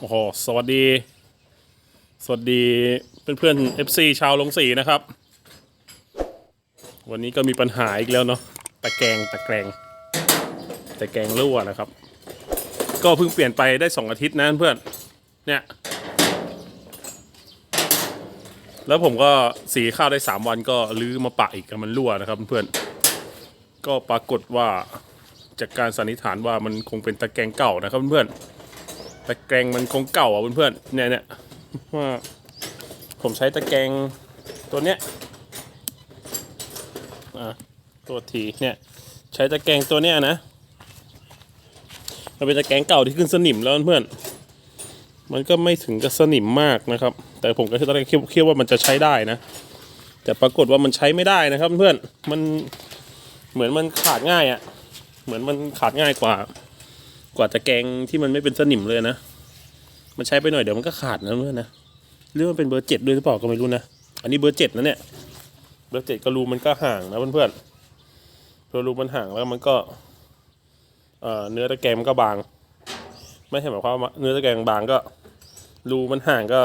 โอ้โห สวัสดี สวัสดีเพื่อนเพื่อนๆ FC ชาวลงสีนะครับ วันนี้ก็มีปัญหาอีกแล้วเนาะ ตะแกรงตะแกรงตะแกรงรั่วนะครับ ก็เพิ่งเปลี่ยนไปได้สองอาทิตย์นะเพื่อน เนี่ย แล้วผมก็สีข้าวได้สามวันก็ลื้อมาปะอีกมันรั่วนะครับเพื่อน ก็ปรากฏว่าจากการสันนิษฐานว่ามันคงเป็นตะแกรงเก่านะครับเพื่อน ตะแกรงมันคงเก่าอะเพื่อนๆเนี่ยเนี่ยว่าผมใช้ตะแกรงตัวเนี้ยอะตัวทีเนี่ยใช้ตะแกรงตัวเนี้ยนะมันเป็นตะแกรงเก่าที่ขึ้นสนิมแล้วเพื่อนมันก็ไม่ถึงกับสนิมมากนะครับ แต่ผมก็ตอนแรกคิดคิดว่ามันจะใช้ได้นะ แต่ปรากฏว่ามันใช้ไม่ได้นะครับเพื่อนมันเหมือนมันขาดง่ายอะ่ะ เหมือนมันขาดง่ายกว่า กว่าตะแกรงที่มันไม่เป็นสนิมเลยนะ มันใช้ไปหน่อยเดี๋ยวมันก็ขาดนะเพื่อนนะหรือมันเป็นเบอร์เจ็ดด้วยหรือเปล่าก็ไม่รู้นะ อันนี้เบอร์เจ็ดนะเนี่ย เบอร์เจ็ดก็รูมันก็ห่างนะเพื่อนๆตัวรูมันห่างแล้วมันก็เนื้อตะแกรงมันก็บาง ไม่ใช่หมายความว่าเนื้อตะแกรงบางก็ รูมันห่างก็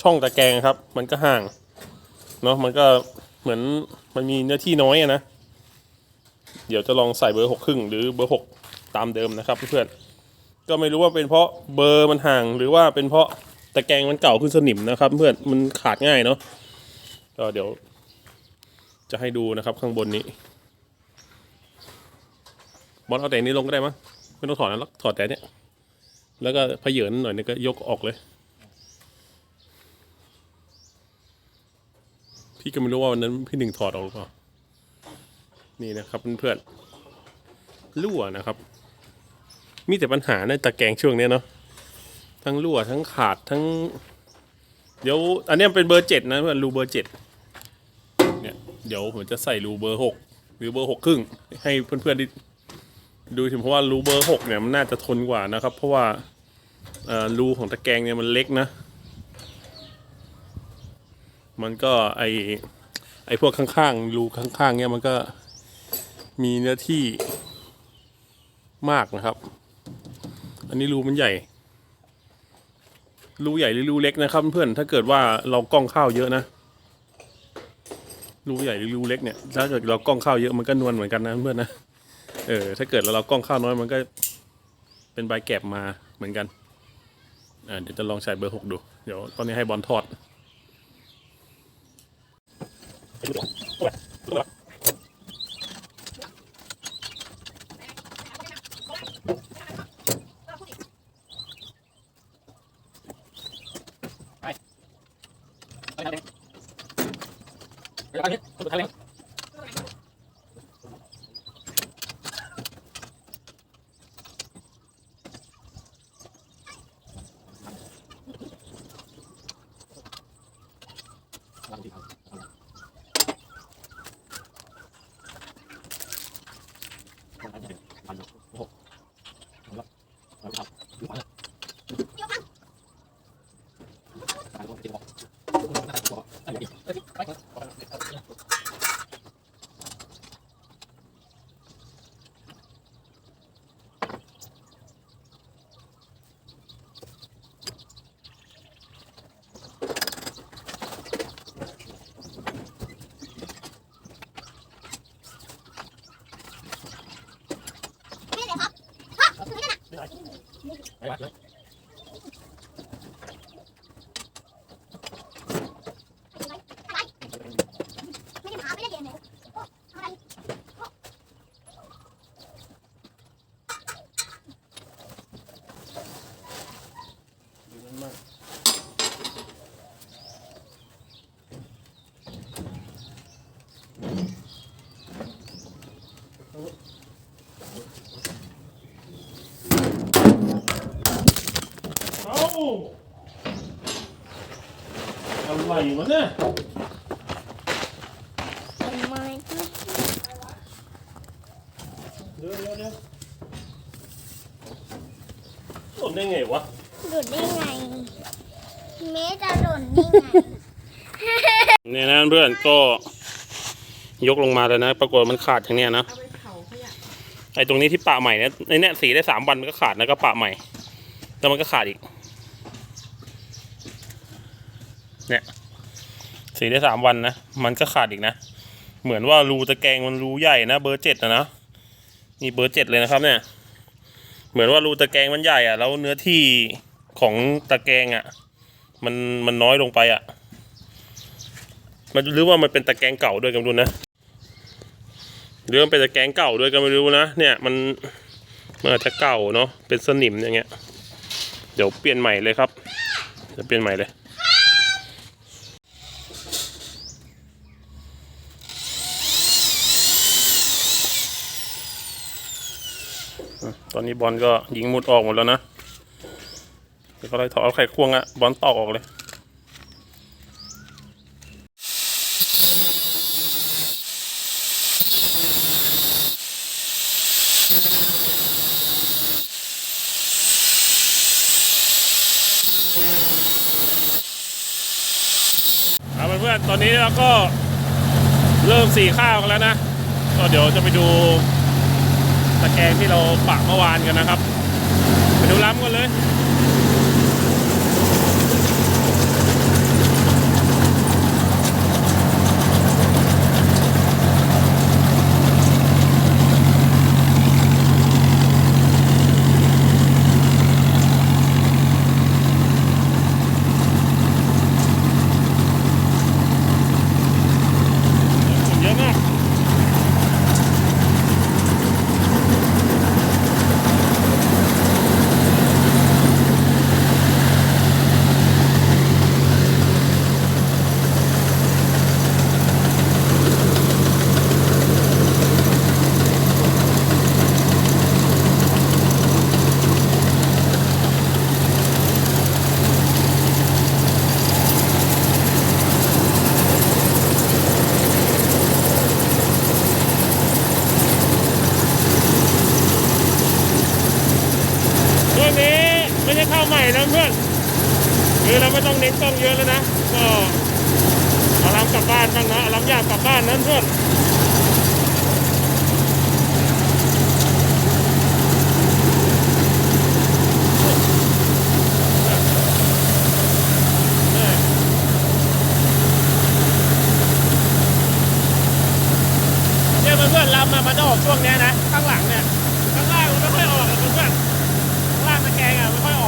ช่องตะแกรงครับ มันก็ห่างเนาะมันก็เหมือนมันมีเนื้อที่น้อยนะ เดี๋ยวจะลองใส่เบอร์หกครึ่งหรือเบอร์หกตามเดิมนะครับเพื่อนๆก็ไม่รู้ว่าเป็นเพราะเบอร์มันห่าง หรือว่าเป็นเพราะตะแกรงมันเก่าขึ้นสนิมนะครับ เพื่อนมันขาดง่ายเนาะก็เดี๋ยว จะให้ดูนะครับข้างบนนี้บอลเอาแต่นี้ลงก็ได้มั้งไม่ต้องถอดนะถอดแต่เนี้ยแล้วก็พเยินหน่อยนึงก็ยกออกเลย พี่ก็ไม่รู้ว่าวันนั้นพี่หนึ่งถอดออกหรือเปล่า นี่นะครับเพื่อนๆรั่วนะครับ มีแต่ปัญหาในตะแกรงช่วงนี้เนาะทั้งรั่วทั้งขาดทั้ง เดี๋ยว อันนี้เป็นเบอร์เจ็ดนะเพื่อนรูเบอร์เจ็ดเนี่ยเดี๋ยวผมจะใส่รูเบอร์หกหรือเบอร์หกครึ่ง ให้เพื่อนๆได้ดูถึงเพราะว่ารูเบอร์หกเนี่ยมันน่าจะทนกว่านะครับ เพราะว่าเอ่อรูของตะแกรงเนี่ยมันเล็กนะ มันก็ไอไอพวกข้างๆรูข้างๆเนี่ยมันก็ มีเนื้อที่มากนะครับ อันนี้รูมันใหญ่ รูใหญ่หรือรูเล็กนะครับ เพื่อน ถ้าเกิดว่าเรากล้องข้าวเยอะนะ รูใหญ่หรือรูเล็กเนี่ย ถ้าเกิดเรากล้องข้าวเยอะมันก็นวลเหมือนกันนะเพื่อนนะ เออ ถ้าเกิดเรากล้องข้าวน้อยมันก็เป็นใบแกบมาเหมือนกัน อ่า เดี๋ยวจะลองใช้เบอร์หกดู เดี๋ยวตอนนี้ให้บอลทอด เอ้า อะไรวะเนี่ยทำไมก็เดี๋ยวเดี๋ยวเดี๋ยวหล่นได้ไงวะหลุดได้ไง เมจะหล่นได้ไง เนี่ยนะเพื่อนก็ยกลงมาแล้วนะ ปรากฏมันขาดอย่างเนี้ยนะเอาไปเผาขยะไอ้ตรงนี้ที่ปะใหม่เนี่ยไอ้เนี่ยสีได้สามวันมันก็ขาดนะก็ปะใหม่แล้วมันก็ขาดอีก เนี่ยสีได้สามวันนะ มันก็ขาดอีกนะ เหมือนว่ารูตะแกรงมันรูใหญ่นะเบอร์เจ็ดนะนะนี่เบอร์เจ็ดเลยนะครับ เนี่ย เหมือนว่ารูตะแกรงมันใหญ่อะแล้วเนื้อที่ของตะแกรงอะมันมันน้อยลงไปอะมันหรือว่ามันเป็นตะแกรงเก่าด้วยกันดูนะหรือมันเป็นตะแกรงเก่าด้วยก็ไม่รู้นะ เนี่ยมันมันอาจจะเก่าเนาะเป็นสนิมอย่างเงี้ย เดี๋ยวเปลี่ยนใหม่เลยครับจะเปลี่ยนใหม่เลย อนนี้บอลก็ยิงมุดออกหมดแล้วนะเดี๋ยวก็เลยถอดเอาไข่ควงอะบอลตอกออกเลยครับเพื่อนๆตอนนี้เราก็เริ่มสีข้าวกันแล้วนะ ก็เดี๋ยวจะไปดู ตะแกรงที่เราปักเมื่อวานกันนะครับ ไปดูล้ำกันเลย เยอะมาก ช่วงนี้ไม่ใช่ข้าวใหม่นะ เพื่อนคือเราไม่ต้องเน้นต้องเยอะแล้วนะ ก็เอาล้ำกลับบ้านบ้างนะเอาล้ำยากกลับบ้านนั้นเพื่อนเนี่ยเพื่อนๆลำมามันจะออกช่วงนี้นะ ข้างหลังเนี่ย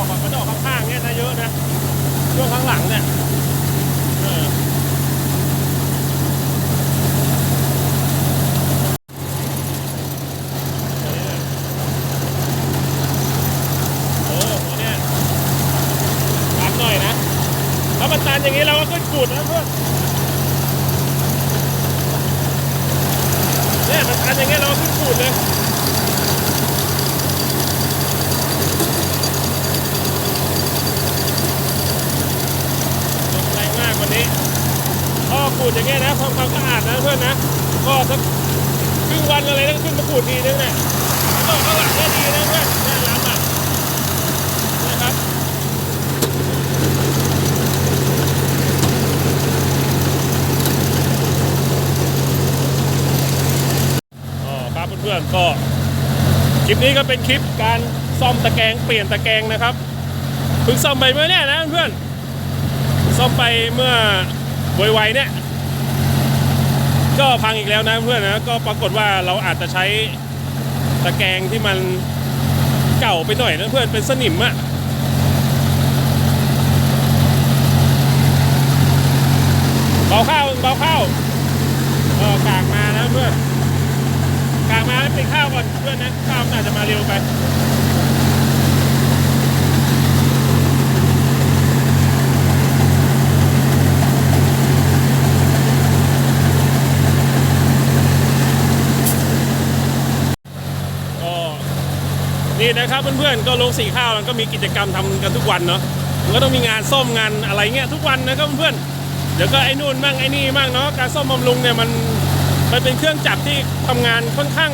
อะไม่ค่อยออกอะมันจะออกข้างๆเนี่ยนะเยอะนะช่วงข้างหลังเนี่ยเออโอ้โหเนี่ยตามหน่อยนะถ้ามันตันอย่างนี้เราก็ขึ้นขูดนะเพื่อนเนี่ยมันตันอย่างเงี้ยเราก็ขึ้นขูดเลย ลมแรงมากวันนี้ก็ ขูดอย่างเงี้ยนะทำความสะอาดนะเพื่อนนะก็สักครึ่งวันอะไรต้องขึ้นมาขูดทีนึงเนี่ยก็ข้างหลังก็ดีนะเพื่อนแน่ล้ำอะนะครับอ๋อครับเพื่อนๆก็คลิปนี้ก็เป็นคลิปการซ่อมตะแกรงเปลี่ยนตะแกรงนะครับเพิ่งซ่อมไปเมื่อเนี่ยนะเพื่อนซ่อมไปเมื่อ ไวๆเนี่ย ก็พังอีกแล้วนะเพื่อนนะก็ปรากฏว่าเราอาจจะใช้ตะแกรงที่มันเก่าไปหน่อยนะเพื่อนเป็นสนิมอะเบาข้าวเบาข้าวเออกากมานะเพื่อนกากมาแล้วปิดข้าวก่อนเพื่อนนะข้าวมันอาจจะมาเร็วไป ก็ นี่นะครับเพื่อนๆก็ลงสีข้าวมันก็มีกิจกรรมทำกันทุกวันเนาะมันก็ต้องมีงานซ่อมงานอะไรเงี้ยทุกวันนะครับเพื่อนๆเดี๋ยวก็ไอ้นู่นมั่งไอ้นี่มั่งเนาะการซ่อมบำรุงเนี่ยมันมันเป็นเครื่องจักรที่ทำงานค่อนข้าง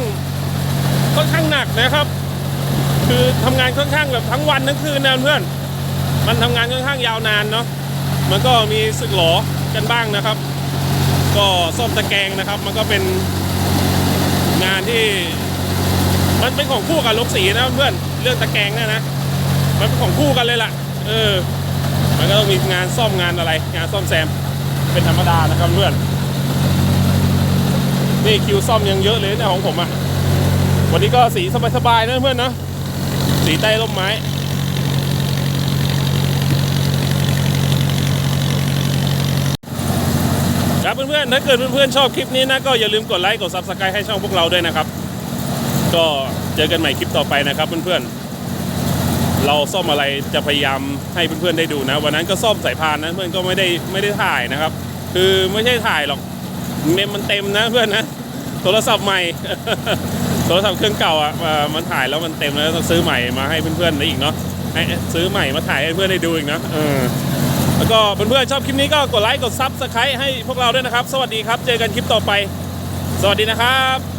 ค่อนข้างหนักนะครับ คือทำงานค่อนข้างแบบทั้งวันทั้งคืนนะเพื่อนมันทำงานค่อนข้างยาวนานเนาะมันก็มีสึกหลอกันบ้างนะครับ ก็ซ่อมตะแกรงนะครับ มันก็เป็นงานที่ มันเป็นของคู่กับลกสีนะเพื่อนเรื่องตะแกรงเนี่ยนะ มันเป็นของคู่กันเลยล่ะ เออ มันก็ต้องมีงานซ่อมงานอะไร งานซ่อมแซม เป็นธรรมดานะครับเพื่อน นี่คิวซ่อมยังเยอะเลยเนี่ยของผมอะวันนี้ก็สีสบายๆนะเพื่อนนะ สีใต้ร่มไม้ครับเพื่อนๆ ถ้าเกิดเพื่อนๆ ชอบคลิปนี้นะ ก็อย่าลืมกดไลค์ กด Subscribe ให้ช่องพวกเราด้วยนะครับ ก็เจอกันใหม่คลิปต่อไปนะครับเพื่อนๆ เราซ่อมอะไรจะพยายามให้เพื่อนๆได้ดูนะ วันนั้นก็ซ่อมสายพานนะเพื่อนก็ไม่ได้ไม่ได้ถ่ายนะครับ คือไม่ใช่ถ่ายหรอกเมมมันเต็มนะเพื่อนนะโทรศัพท์ใหม่โทรศัพท์เครื่องเก่าอะอ่ามันถ่ายแล้วมันเต็มแล้วต้องซื้อใหม่มาให้เพื่อนๆได้อีกเนาะให้ซื้อใหม่มาถ่ายให้เพื่อนได้ดูอีกนะเออแล้วก็เพื่อนๆชอบคลิปนี้ก็กดไลค์กดซับสไครต์ให้พวกเราด้วยนะครับ สวัสดีครับ เจอกันคลิปต่อไป สวัสดีนะครับ